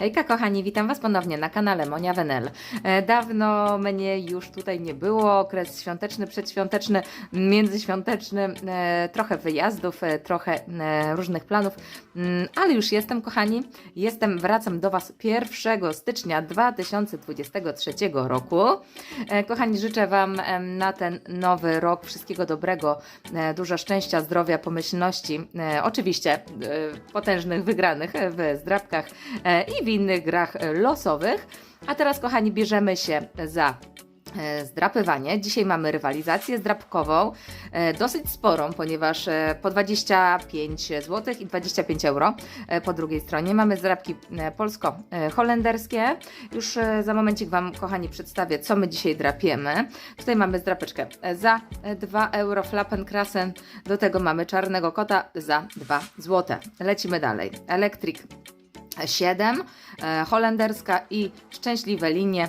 Hejka kochani, witam Was ponownie na kanale Monia Wenel. E, Dawno mnie już tutaj nie było, okres świąteczny, przedświąteczny, międzyświąteczny, e, trochę wyjazdów, e, trochę różnych planów, Mm, ale już jestem kochani, jestem, wracam do Was 1 stycznia 2023 roku. Kochani, życzę Wam na ten nowy rok wszystkiego dobrego, dużo szczęścia, zdrowia, pomyślności, oczywiście potężnych wygranych w zdrabkach i innych grach e, losowych. A teraz, kochani, bierzemy się za e, zdrapywanie. Dzisiaj mamy rywalizację zdrapkową, e, dosyć sporą, ponieważ po 25 zł i 25 euro po drugiej stronie. Mamy zdrapki polsko-holenderskie. Już za momencik Wam, kochani, przedstawię, co my dzisiaj drapiemy. Tutaj mamy zdrapeczkę za e, 2 euro, Flappenkrassen. Do tego mamy czarnego kota za 2 zł. Lecimy dalej. Electric 7, e, holenderska i szczęśliwe linie,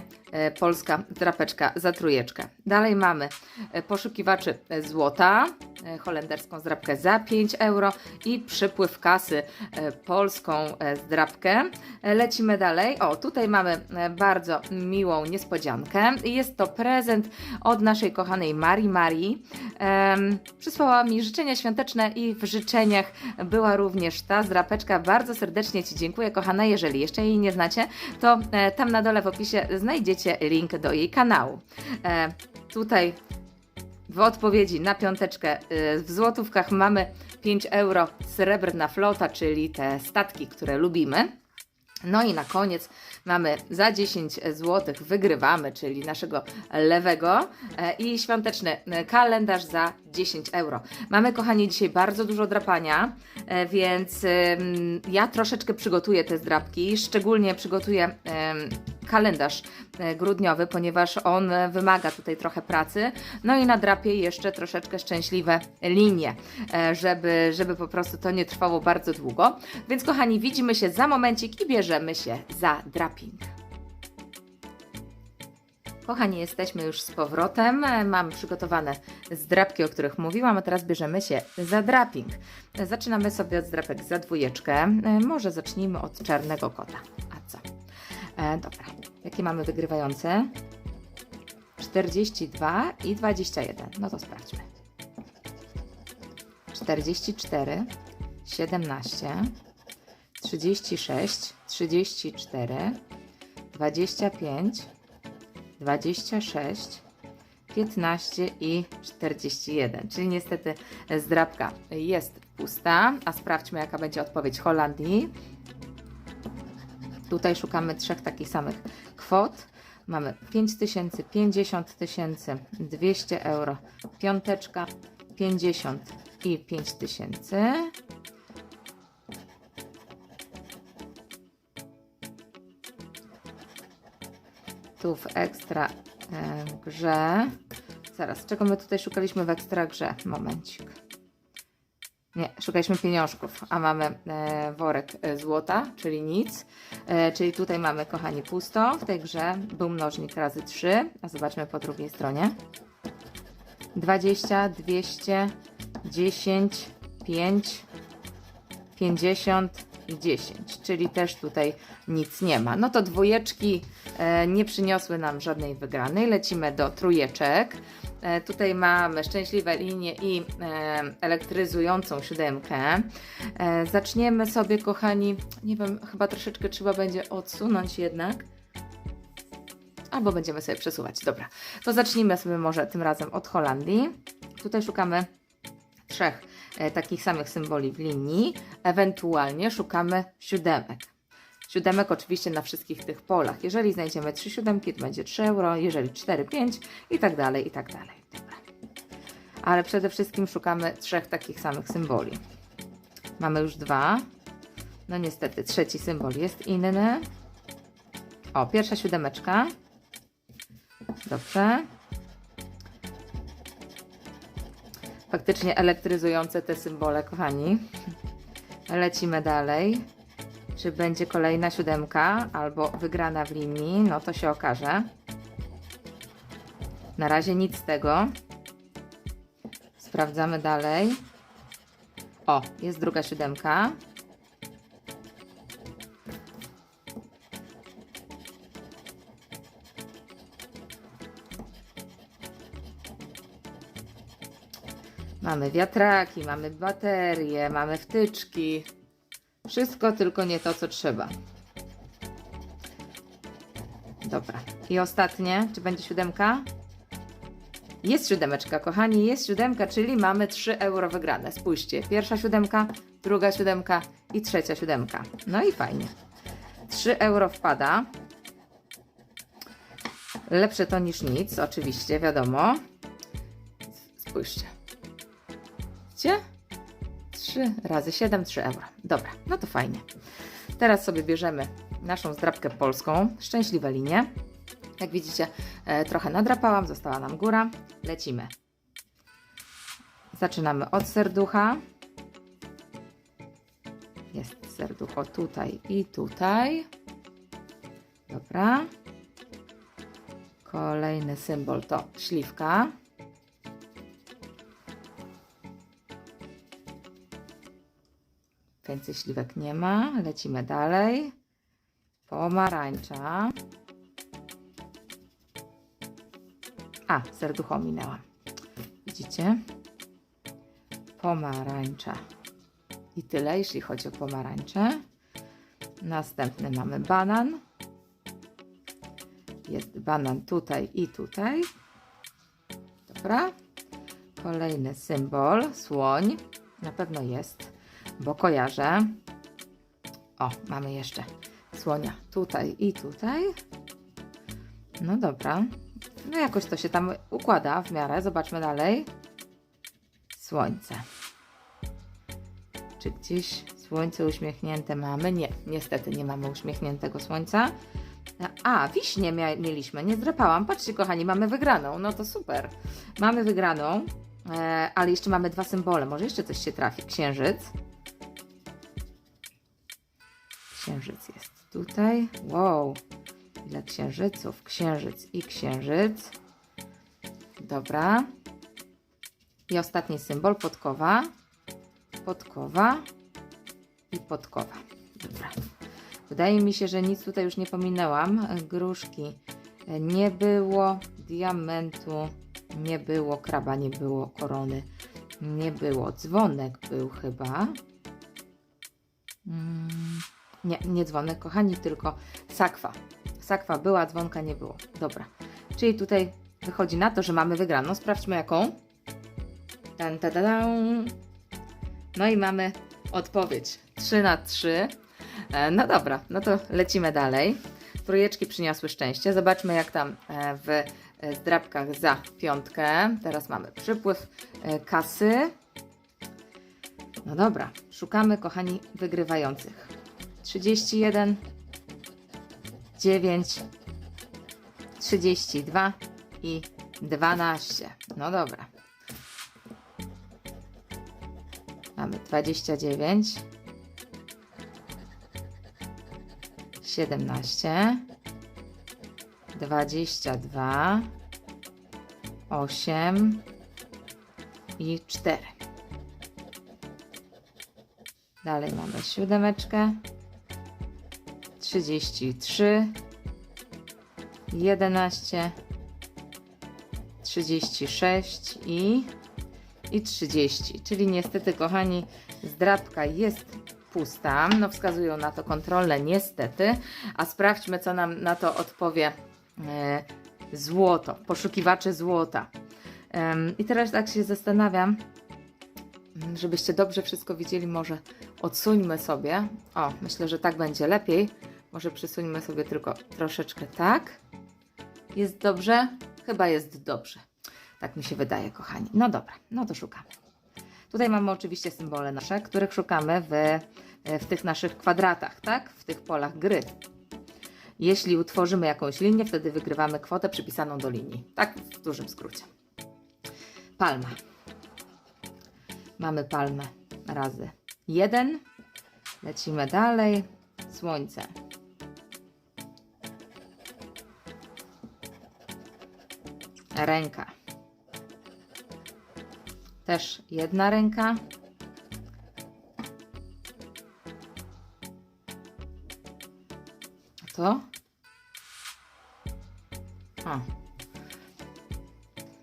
polska drapeczka za trójeczkę. Dalej mamy e, poszukiwaczy e, złota, e, holenderską zdrapkę za 5 euro i przypływ kasy, e, polską e, zdrapkę. E, Lecimy dalej. O, tutaj mamy e, bardzo miłą niespodziankę. Jest to prezent od naszej kochanej Marii Marii. Em, przysłała mi życzenia świąteczne i w życzeniach była również ta zdrapeczka. Bardzo serdecznie Ci dziękuję, kochana. Jeżeli jeszcze jej nie znacie, to e, tam na dole w opisie znajdziecie link do jej kanału. E, tutaj w odpowiedzi na piąteczkę y, w złotówkach mamy 5 euro srebrna flota, czyli te statki, które lubimy. No i na koniec mamy za 10 zł wygrywamy, czyli naszego lewego e, i świąteczny e, kalendarz za 10 euro. Mamy, kochani, dzisiaj bardzo dużo drapania, e, więc ja troszeczkę przygotuję te zdrapki, szczególnie przygotuję kalendarz e, grudniowy, ponieważ on wymaga tutaj trochę pracy. No i nadrapię jeszcze troszeczkę szczęśliwe linie, e, żeby, żeby po prostu to nie trwało bardzo długo. Więc kochani, widzimy się za momencik i bierzemy się za draping. Kochani, jesteśmy już z powrotem. Mam przygotowane zdrapki, o których mówiłam, a teraz bierzemy się za draping. Zaczynamy sobie od zdrapek za dwójeczkę. Może zacznijmy od czarnego kota. A co? E, dobra, jakie mamy wygrywające? 42 i 21. No to sprawdźmy. 44, 17, 36, 34, 25, 26, 15 i 41. Czyli niestety zdrabka jest pusta. A sprawdźmy, jaka będzie odpowiedź Holandii. Tutaj szukamy trzech takich samych kwot. Mamy 5 tysięcy, 50 tysięcy, 200 euro, piąteczka, 50 i 5 tysięcy. Tu w ekstra e, grze. Zaraz, czego my tutaj szukaliśmy w ekstra grze? Momencik. Nie, szukaliśmy pieniążków, a mamy e, worek e, złota, czyli nic. E, czyli tutaj mamy, kochani, pusto. W tej grze był mnożnik razy 3, a zobaczmy po drugiej stronie. 20, 200, 10, 5, 50 i 10, czyli też tutaj nic nie ma. No to dwójeczki e, nie przyniosły nam żadnej wygranej. Lecimy do trójeczek. E, tutaj mamy szczęśliwe linie i e, elektryzującą siódemkę. Zaczniemy sobie, kochani, nie wiem, chyba troszeczkę trzeba będzie odsunąć jednak. Albo będziemy sobie przesuwać. Dobra, to zacznijmy sobie może tym razem od Holandii. Tutaj szukamy trzech takich samych symboli w linii. Ewentualnie szukamy siódemek. Siódemek oczywiście na wszystkich tych polach. Jeżeli znajdziemy trzy siódemki, to będzie 3 euro, jeżeli 4, 5 i tak dalej, i tak dalej. Dobra. Ale przede wszystkim szukamy trzech takich samych symboli. Mamy już dwa. No niestety, trzeci symbol jest inny. O, pierwsza siódemeczka. Dobrze. Faktycznie elektryzujące te symbole, kochani. Lecimy dalej. Czy będzie kolejna siódemka albo wygrana w linii? No to się okaże. Na razie nic z tego. Sprawdzamy dalej. O, jest druga siódemka. Mamy wiatraki, mamy baterie, mamy wtyczki. Wszystko tylko nie to, co trzeba. Dobra. I ostatnie, czy będzie siódemka? Jest siódemeczka, kochani, jest siódemka, czyli mamy 3 euro wygrane. Spójrzcie, pierwsza siódemka, druga siódemka i trzecia siódemka. No i fajnie. 3 euro wpada. Lepsze to niż nic, oczywiście, wiadomo. Spójrzcie. Widzicie? 3 razy 7, 3 euro. Dobra, no to fajnie. Teraz sobie bierzemy naszą zdrabkę polską, szczęśliwe linie. Jak widzicie, e, trochę nadrapałam, została nam góra. Lecimy. Zaczynamy od serducha. Jest serducho tutaj i tutaj. Dobra. Kolejny symbol to śliwka. Więcej śliwek nie ma. Lecimy dalej. Pomarańcza. A, serducho minęłam. Widzicie? Pomarańcza. I tyle, jeśli chodzi o pomarańcze. Następny mamy banan. Jest banan tutaj i tutaj. Dobra. Kolejny symbol, słoń. Na pewno jest, bo kojarzę. O, mamy jeszcze słonia tutaj i tutaj. No dobra. No jakoś to się tam układa w miarę. Zobaczmy dalej. Słońce. Czy gdzieś słońce uśmiechnięte mamy? Nie, niestety nie mamy uśmiechniętego słońca. A, wiśnie mieliśmy, nie zdrapałam. Patrzcie, kochani, mamy wygraną. No to super. Mamy wygraną, e, ale jeszcze mamy dwa symbole. Może jeszcze coś się trafi. Księżyc. Księżyc jest tutaj. Wow, ile księżyców. Księżyc i księżyc. Dobra. I ostatni symbol, podkowa. Podkowa i podkowa. Dobra. Wydaje mi się, że nic tutaj już nie pominęłam. Gruszki nie było, diamentu nie było, kraba nie było, korony nie było. Dzwonek był chyba. Mm, nie, nie dzwonek, kochani, tylko sakwa. Sakwa była, dzwonka nie było. Dobra. Czyli tutaj wychodzi na to, że mamy wygraną. Sprawdźmy jaką. Ta, ta, tan. No i mamy odpowiedź 3 na 3. E, No dobra, no to lecimy dalej. Trójeczki przyniosły szczęście. Zobaczmy, jak tam e, w e, zdrabkach za piątkę. Teraz mamy przypływ kasy. No dobra, szukamy, kochani, wygrywających. 31, 9, 32 i 12. No dobra. Mamy 29. 17, 22, 8 i 4. Dalej mamy siódemeczkę, 33, 11, 36 i, i 30. Czyli niestety, kochani, zdrabka jest pusta. No wskazują na to kontrolne niestety. A sprawdźmy, co nam na to odpowie e, złoto, poszukiwacze złota. Em, I teraz tak się zastanawiam, żebyście dobrze wszystko widzieli, może odsuńmy sobie. O, myślę, że tak będzie lepiej. Może przysuńmy sobie tylko troszeczkę tak. Jest dobrze? Chyba jest dobrze. Tak mi się wydaje, kochani. No dobra, no to szukamy. Tutaj mamy oczywiście symbole nasze, których szukamy w, w tych naszych kwadratach, tak? W tych polach gry. Jeśli utworzymy jakąś linię, wtedy wygrywamy kwotę przypisaną do linii. Tak w dużym skrócie. Palma. Mamy palmę razy jeden. Lecimy dalej. Słońce. Ręka. Też jedna ręka. A to?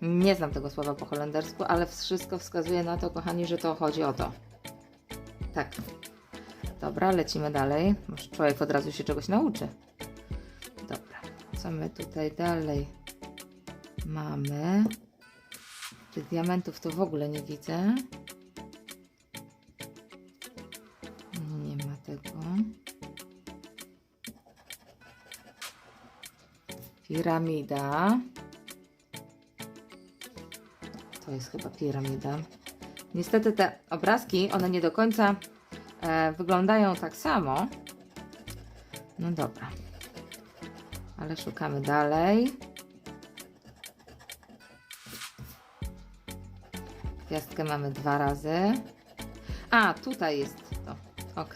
Nie znam tego słowa po holendersku, ale wszystko wskazuje na to, kochani, że to chodzi o to. Tak. Dobra, lecimy dalej. Może człowiek od razu się czegoś nauczy. Dobra, co my tutaj dalej mamy? Tych diamentów to w ogóle nie widzę. Nie ma tego. Piramida. To jest chyba piramida. Niestety te obrazki, one nie do końca e, wyglądają tak samo. No dobra. Ale szukamy dalej. Gwiazdkę mamy dwa razy. A, tutaj jest to. Ok.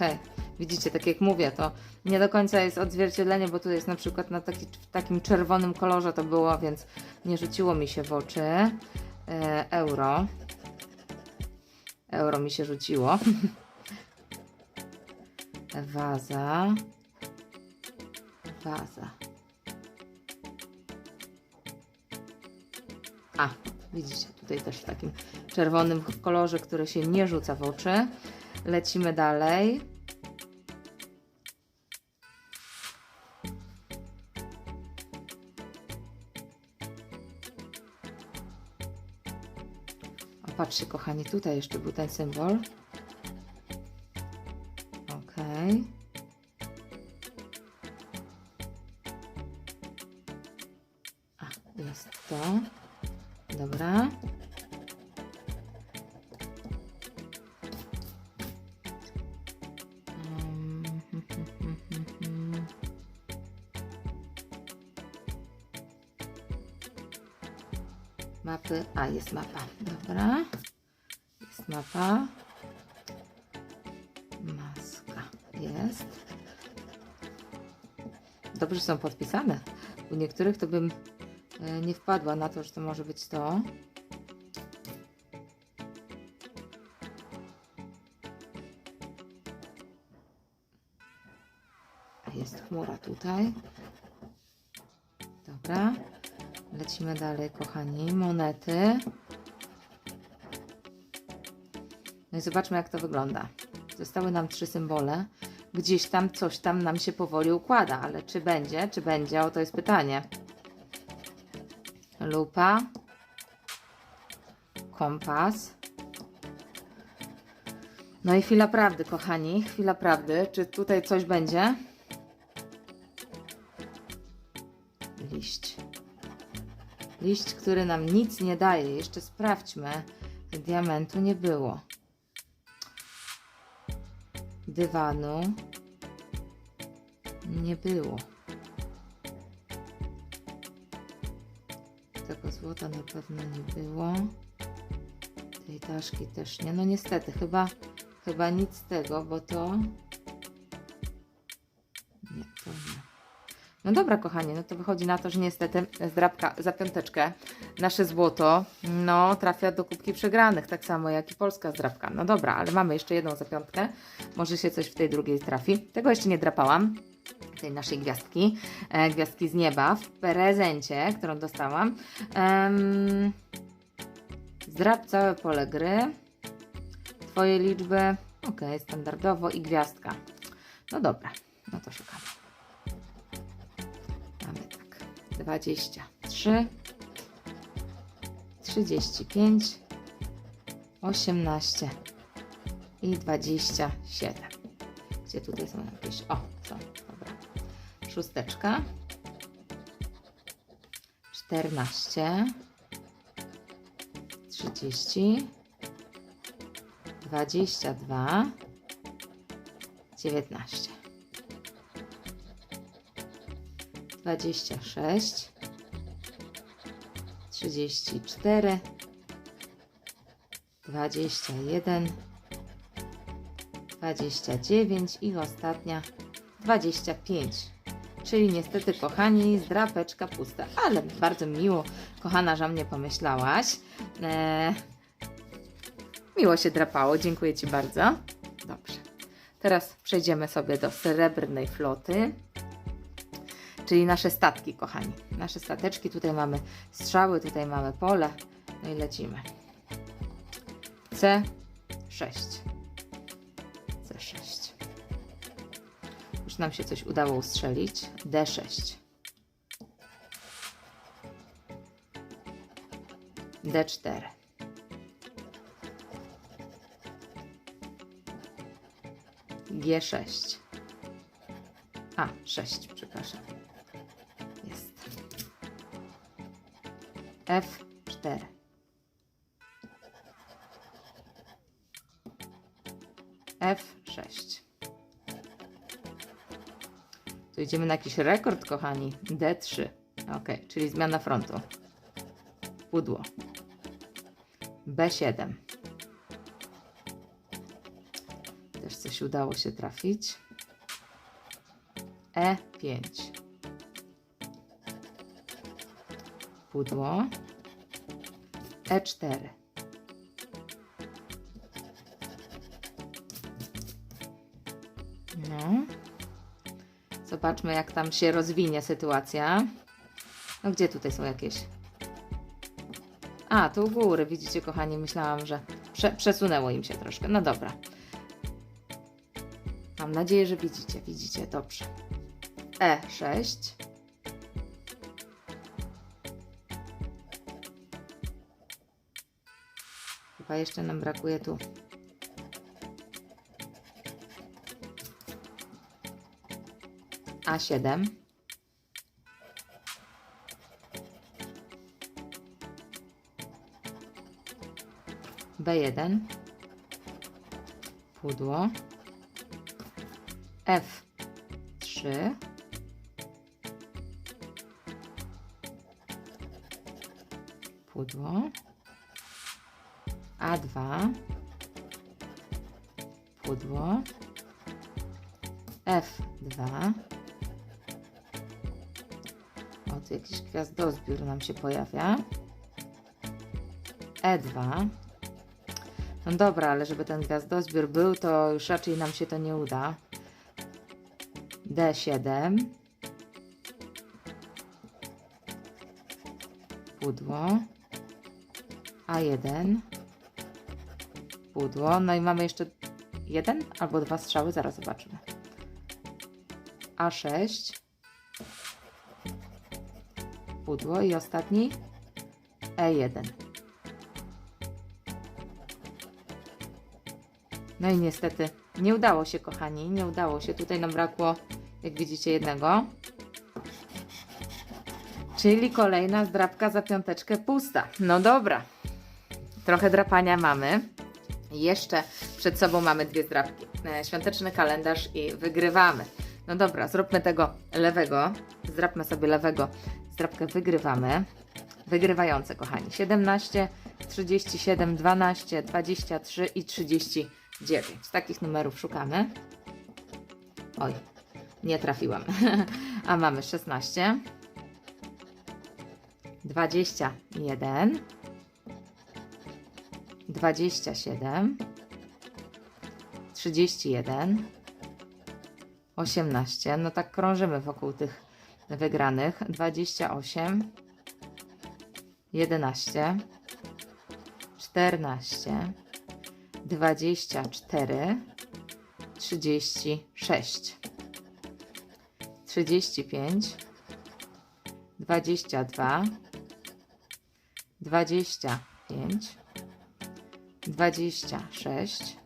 Widzicie, tak jak mówię, to nie do końca jest odzwierciedlenie, bo tu jest na przykład na taki, w takim czerwonym kolorze to było, więc nie rzuciło mi się w oczy. E, euro. Euro mi się rzuciło. Waza. Waza. A, widzicie, tutaj też w takim czerwonym kolorze, który się nie rzuca w oczy. Lecimy dalej. O, patrzcie, kochani, tutaj jeszcze był ten symbol. Okej. A, jest to. Dobra. Mapy. A, jest mapa. Dobra. Jest mapa. Maska. Jest. Dobrze są podpisane. U niektórych to bym nie wpadła na to, że to może być to. Jest chmura tutaj. Dobra. Lecimy dalej, kochani. Monety. No i zobaczmy, jak to wygląda. Zostały nam trzy symbole. Gdzieś tam coś tam nam się powoli układa, ale czy będzie, czy będzie, o to jest pytanie. Lupa. Kompas. No i chwila prawdy, kochani. Chwila prawdy. Czy tutaj coś będzie? Liść. Liść, który nam nic nie daje. Jeszcze sprawdźmy. Diamentu nie było. Dywanu nie było. Złota na pewno nie było. Tej taszki też nie. No niestety, chyba, chyba nic z tego, bo to... Nie, to nie. No dobra, kochani, no to wychodzi na to, że niestety zdrabka za piąteczkę, nasze złoto, no trafia do kubki przegranych, tak samo jak i polska zdrabka. No dobra, ale mamy jeszcze jedną za piątkę, może się coś w tej drugiej trafi. Tego jeszcze nie drapałam, tej naszej gwiazdki, e, gwiazdki z nieba w prezencie, którą dostałam. Zdrab całe pole gry, Twoje liczby, ok, standardowo i gwiazdka. No dobra, no to szukamy. Mamy tak. 23, 35, 18 i 27. Gdzie tutaj są jakieś? O, są. Szósteczka. 14, 30, 22, 19. 26, 34, 21, 29 i ostatnia 25. Czyli niestety, kochani, zdrapeczka pusta, ale bardzo miło, kochana, że mnie pomyślałaś. Eee, miło się drapało, dziękuję Ci bardzo. Dobrze. Teraz przejdziemy sobie do srebrnej floty. czyli nasze statki, kochani. Nasze stateczki, tutaj mamy strzały, tutaj mamy pole, no i lecimy. C6. C6. Już nam się coś udało ustrzelić. D6. D4. G6. A, 6, przepraszam. Jest. F4. F6. Idziemy na jakiś rekord, kochani. D3. Ok, czyli zmiana frontu. Pudło. B7. Też coś udało się trafić. E5. Pudło. E4. Zobaczmy, jak tam się rozwinie sytuacja. No gdzie tutaj są jakieś? A, tu u góry, widzicie, kochani, myślałam, że prze przesunęło im się troszkę. No dobra. Mam nadzieję, że widzicie, widzicie, dobrze. E6. Chyba jeszcze nam brakuje tu. A7. B1. Pudło. F3. Pudło. A2. Pudło. F2. Tu jakiś gwiazdozbiór nam się pojawia. E2. No dobra, ale żeby ten gwiazdozbiór był, to już raczej nam się to nie uda. D7. Pudło. A1. Pudło. No i mamy jeszcze jeden albo dwa strzały, zaraz zobaczymy. A6. Pudło i ostatni E1. No i niestety nie udało się, kochani, nie udało się. Tutaj nam brakło, jak widzicie, jednego. Czyli kolejna zdrabka za piąteczkę pusta. No dobra, trochę drapania mamy. Jeszcze przed sobą mamy dwie zdrabki. E, Świąteczny kalendarz i wygrywamy. No dobra, zróbmy tego lewego. Zdrabmy sobie lewego. Zdrabkę wygrywamy. Wygrywające, kochani. 17, 37, 12, 23 i 39. Takich numerów szukamy. Oj, nie trafiłam. A mamy 16, 21, 27, 31, 18. No tak krążymy wokół tych wygranych. 28, 11, 14, 24, 36, 35, 22, 25, 26,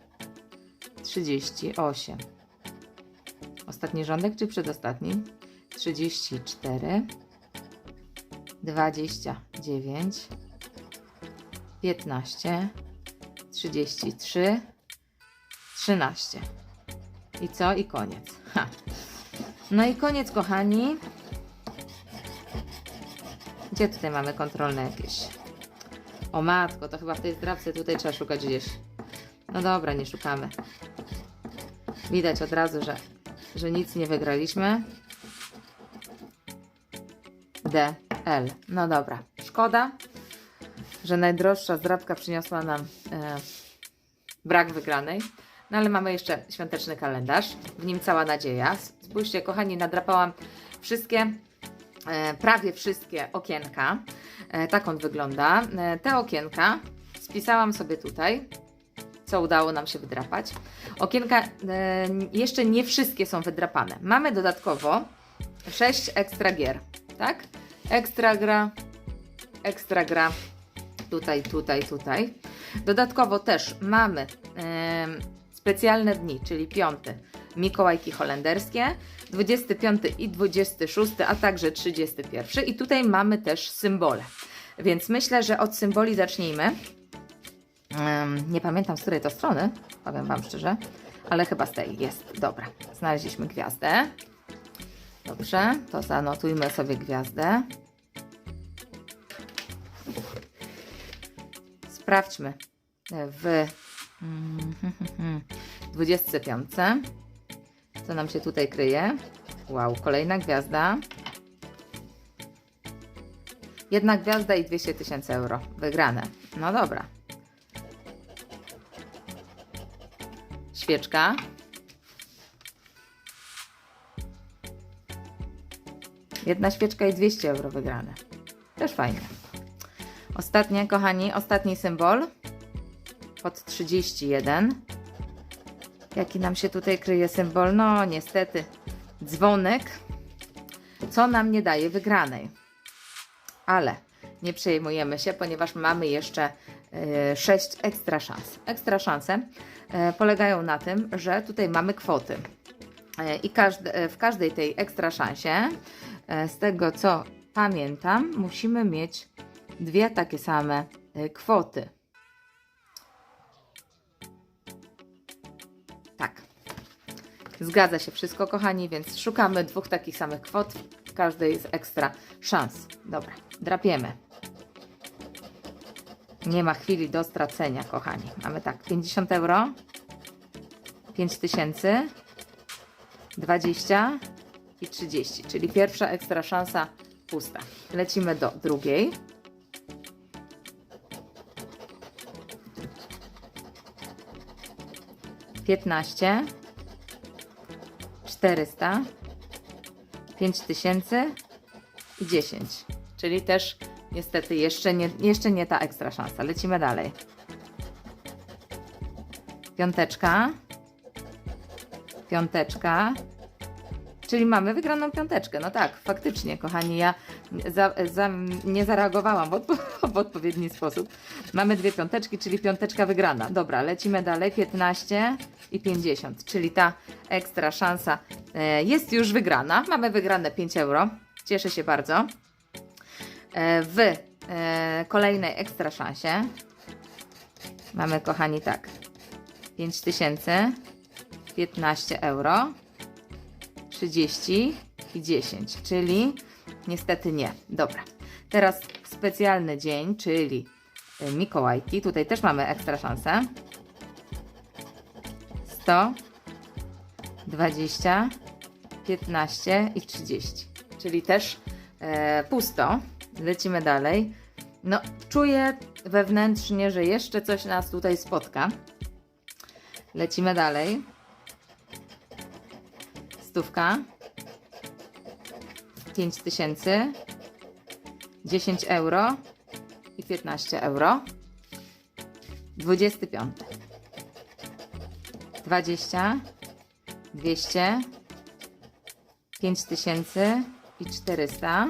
38. Ostatni rządek czy przedostatni? 34, 29, 15, 33, 13. I co? I koniec. Ha. No i koniec, kochani. Gdzie tutaj mamy kontrolne jakieś? O matko, to chyba w tej zdrawce tutaj trzeba szukać gdzieś. No dobra, nie szukamy. Widać od razu, że, że nic nie wygraliśmy. D, L. No dobra. Szkoda, że najdroższa zdrabka przyniosła nam e, brak wygranej. No ale mamy jeszcze świąteczny kalendarz. W nim cała nadzieja. Spójrzcie, kochani, nadrapałam wszystkie, e, prawie wszystkie okienka. E, tak on wygląda. E, te okienka spisałam sobie tutaj, co udało nam się wydrapać. Okienka e, jeszcze nie wszystkie są wydrapane. Mamy dodatkowo 6 ekstra gier, tak? Ekstra gra, ekstra gra, tutaj, tutaj, tutaj. Dodatkowo też mamy em, specjalne dni, czyli piąty Mikołajki holenderskie, 25 i 26, a także 31. I tutaj mamy też symbole. Więc myślę, że od symboli zacznijmy. Nie pamiętam z której to strony, powiem Wam szczerze, ale chyba z tej jest. Dobra, znaleźliśmy gwiazdę. Dobrze, to zanotujmy sobie gwiazdę. Sprawdźmy w mm, 25. Co nam się tutaj kryje? Wow, kolejna gwiazda. Jedna gwiazda i 200 tysięcy euro. Wygrane. No dobra. Świeczka. Jedna świeczka i 200 euro wygrane. Też fajnie. Ostatnie, kochani, ostatni symbol. Pod 31. Jaki nam się tutaj kryje symbol? No, niestety, dzwonek, co nam nie daje wygranej. Ale nie przejmujemy się, ponieważ mamy jeszcze 6 ekstra szans. Ekstra szanse e, polegają na tym, że tutaj mamy kwoty. E, I każde, e, w każdej tej ekstra szansie, e, z tego co pamiętam, musimy mieć dwie takie same e, kwoty. Tak. Zgadza się wszystko, kochani, więc szukamy dwóch takich samych kwot w każdej z ekstra szans. Dobra, drapiemy. Nie ma chwili do stracenia, kochani. Mamy tak, 50 euro, 5 tysięcy, 20 i 30, czyli pierwsza ekstra szansa pusta. Lecimy do drugiej. Piętnaście, czterysta, pięć tysięcy i dziesięć. Czyli też niestety jeszcze nie, jeszcze nie ta ekstra szansa. Lecimy dalej. Piąteczka, piąteczka, Czyli mamy wygraną piąteczkę. No tak, faktycznie, kochani, ja za, za, nie zareagowałam w, odpo w odpowiedni sposób. Mamy dwie piąteczki, czyli piąteczka wygrana. Dobra, lecimy dalej. 15 i 50, czyli ta ekstra szansa e, jest już wygrana. Mamy wygrane 5 euro. Cieszę się bardzo. E, w e, kolejnej ekstra szansie mamy, kochani, tak. 5000, 15 euro. 30 i 10, czyli niestety nie. Dobra. Teraz specjalny dzień, czyli y, Mikołajki. Tutaj też mamy ekstra szansę. 100, 20, 15 i 30. Czyli też e, pusto. Lecimy dalej. No, czuję wewnętrznie, że jeszcze coś nas tutaj spotka. Lecimy dalej stówka, 5 tysięcy, 10 euro i 15 euro. 25. 20, 200, 5 tysięcy i 400.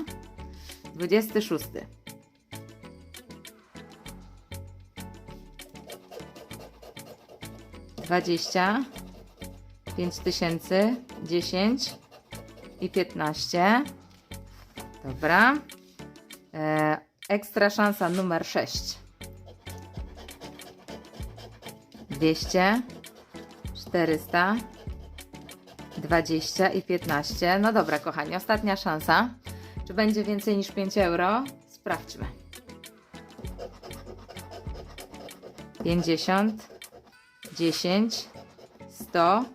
26. Dwadzieścia, pięć tysięcy, 10 i 15. Dobra. E, ekstra szansa numer 6. 200, 400, 20 i 15. No dobra, kochani, ostatnia szansa. Czy będzie więcej niż 5 euro? Sprawdźmy. 50, 10, 100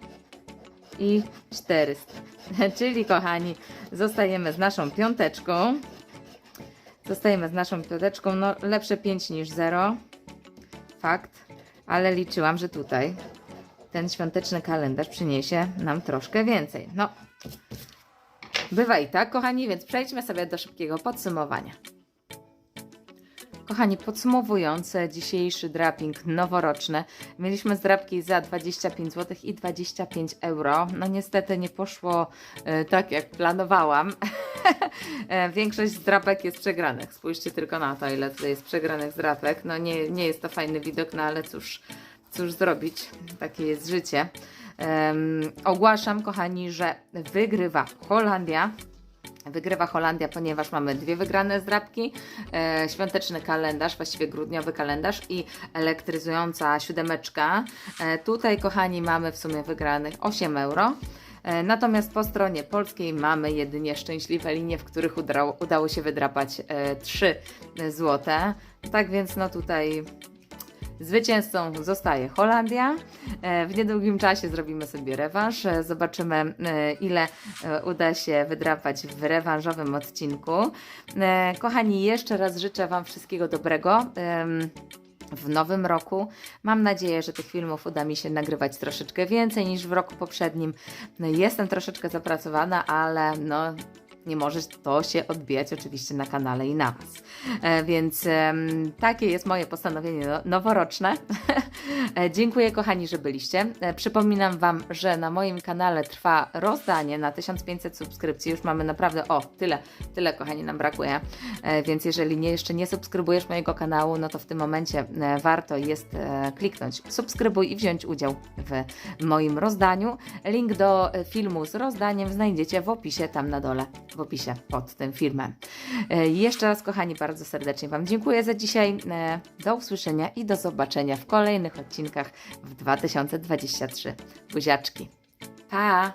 i 400. Czyli kochani, zostajemy z naszą piąteczką. Zostajemy z naszą piąteczką. No, lepsze 5 niż 0. Fakt. Ale liczyłam, że tutaj ten świąteczny kalendarz przyniesie nam troszkę więcej. No, Bywa i tak, kochani, więc przejdźmy sobie do szybkiego podsumowania. Kochani, podsumowując dzisiejszy draping noworoczny, mieliśmy zdrapki za 25 zł i 25 euro. No niestety nie poszło e, tak, jak planowałam. E, Większość zdrapek jest przegranych. Spójrzcie tylko na to, ile tutaj jest przegranych zdrapek. No nie, nie jest to fajny widok, no ale cóż, cóż zrobić, takie jest życie. Em, ogłaszam, kochani, że wygrywa Holandia. Wygrywa Holandia, ponieważ mamy dwie wygrane zdrabki, e, świąteczny kalendarz, właściwie grudniowy kalendarz i elektryzująca siódemeczka. E, tutaj, kochani, mamy w sumie wygranych 8 euro. E, Natomiast po stronie polskiej mamy jedynie szczęśliwe linie, w których udało, udało się wydrapać e, 3 złote. Tak więc no tutaj Zwycięzcą zostaje Holandia. E, W niedługim czasie zrobimy sobie rewanż. E, Zobaczymy, e, ile uda się wydrapać w rewanżowym odcinku. Kochani, jeszcze raz życzę Wam wszystkiego dobrego. w nowym roku. Mam nadzieję, że tych filmów uda mi się nagrywać troszeczkę więcej niż w roku poprzednim. Jestem troszeczkę zapracowana, ale no. Nie może to się odbijać oczywiście na kanale i na Was. E, więc takie jest moje postanowienie no, noworoczne. E, Dziękuję kochani, że byliście. E, Przypominam Wam, że na moim kanale trwa rozdanie na 1500 subskrypcji. Już mamy naprawdę, o, tyle, tyle kochani nam brakuje. Więc jeżeli nie, jeszcze nie subskrybujesz mojego kanału, no to w tym momencie warto jest kliknąć subskrybuj i wziąć udział w moim rozdaniu. Link do filmu z rozdaniem znajdziecie w opisie tam na dole, w opisie pod tym filmem. E, Jeszcze raz kochani, bardzo serdecznie Wam dziękuję za dzisiaj. E, Do usłyszenia i do zobaczenia w kolejnych odcinkach w 2023. Buziaczki. Pa!